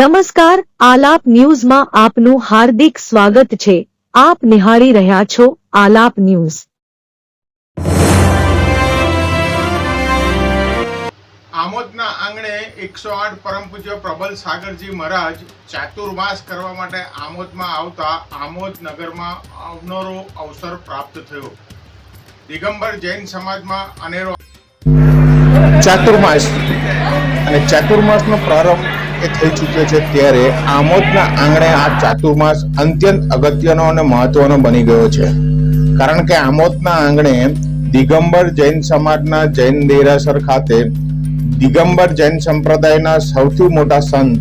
નમસ્કાર આલાપ ન્યૂઝમાં આપનું હાર્દિક સ્વાગત છે. આપ નિહાળી રહ્યા છો આલાપ ન્યૂઝ. આમોદના આંગણે એકસો આઠ પરમ પૂજ્ય પ્રબલ સાગરજી મહારાજ ચાતુર્માસ કરવા માટે આમોદમાં આવતા આમોદ નગરમાં આવનારો અવસર પ્રાપ્ત થયો. દિગંબર જૈન સમાજમાં અનેરો ચાતુર્માસ અને ચાતુર્માસનો પ્રારંભ એ થઈ ચૂક્યો છે ત્યારે આમોદના આંગણે આ ચાતુર્માસ અત્યંત અગત્યનો અને મહત્વનો બની ગયો છે. કારણ કે આમોદના આંગણે દિગંબર જૈન સમાજના જૈન દેરાસર ખાતે દિગંબર જૈન સંપ્રદાયના સૌથી મોટા સંત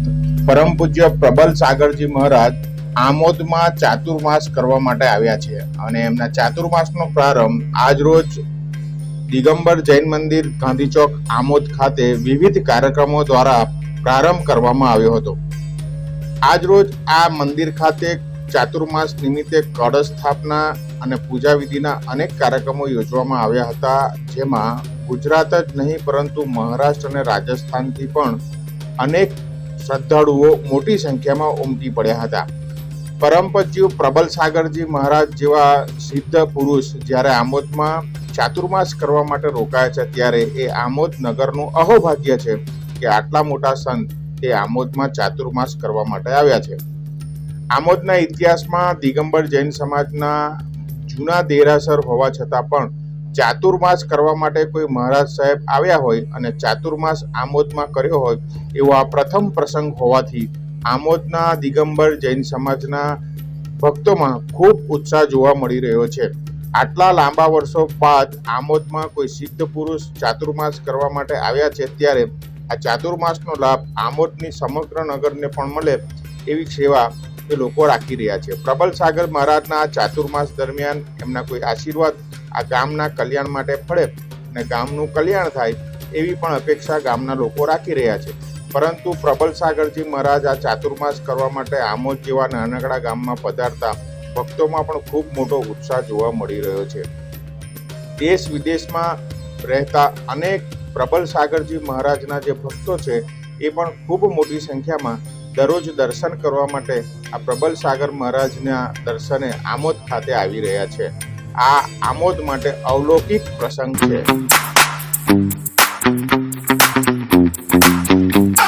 પરમ પૂજ્ય પ્રબલ સાગરજી મહારાજ આમોદમાં ચાતુર્માસ કરવા માટે આવ્યા છે. અને એમના ચાતુર્માસનો પ્રારંભ આજ રોજ દિગંબર જૈન મંદિર, ગાંધી ચોક, આમોદ ખાતે વિવિધ કાર્યક્રમો દ્વારા પ્રારંભ કરવામાં આવ્યો હતો. આજરોજ આ મંદિર ખાતે ચાતુર્માસ નિમિત્તે કળશ સ્થાપના અને પૂજા વિધિના અનેક કાર્યક્રમો યોજવામાં આવ્યા હતા, જેમાં ગુજરાત જ નહીં, પરંતુ મહારાષ્ટ્ર અને રાજસ્થાનથી પણ અનેક શ્રદ્ધાળુઓ મોટી સંખ્યામાં ઉમટી પડ્યા હતા. પરમ પ્રબલ સાગરજી મહારાજ જેવા સિદ્ધ પુરુષ જ્યારે આમોદમાં ચાતુર્માસ કરવા માટે રોકાયા છે, ત્યારે એ આમોદ નગરનું અહોભાગ્ય છે કે આટલા મોટા સંત એ આમોદમાં ચાતુર્માસ કરવા માટે આવ્યા છે. આમોદના ઇતિહાસમાં દિગંબર જૈન સમાજના જૂના દેરાસર હોવા છતાં પણ ચાતુર્માસ કરવા માટે કોઈ મહારાજ સાહેબ આવ્યા હોય અને ચાતુર્માસ આમોદમાં કર્યો હોય, એવો આ પ્રથમ પ્રસંગ હોવાથી આમોદના દિગંબર જૈન સમાજના ભક્તોમાં ખૂબ ઉત્સાહ જોવા મળી રહ્યો છે. આટલા લાંબા વર્ષો બાદ આમોદમાં કોઈ સિદ્ધ પુરુષ ચાતુર્માસ કરવા માટે આવ્યા છે, ત્યારે આ ચાતુર્માસનો લાભ આમોદની સમગ્ર નગરને પણ મળે એવી સેવા એ લોકો રાખી રહ્યા છે. પ્રબલ સાગર મહારાજના આ ચાતુર્માસ દરમિયાન એમના કોઈ આશીર્વાદ આ ગામના કલ્યાણ માટે ફળે અને ગામનું કલ્યાણ થાય એવી પણ અપેક્ષા ગામના લોકો રાખી રહ્યા છે. પરંતુ પ્રબલ સાગરજી મહારાજ આ ચાતુર્માસ કરવા માટે આમોદ જેવા નાનકડા ગામમાં પધારતા ભક્તોમાં પણ ખૂબ મોટો ઉત્સાહ જોવા મળી રહ્યો છે. દેશ વિદેશમાં રહેતા અનેક પ્રબલ સાગરજી મહારાજના જે ભક્તો છે, એ પણ ખૂબ મોટી સંખ્યામાં દરરોજ દર્શન કરવા માટે આ પ્રબલ સાગર મહારાજના દર્શને આમોદ ખાતે આવી રહ્યા છે. આ આમોદ માટે અવલૌકિક પ્રસંગ છે.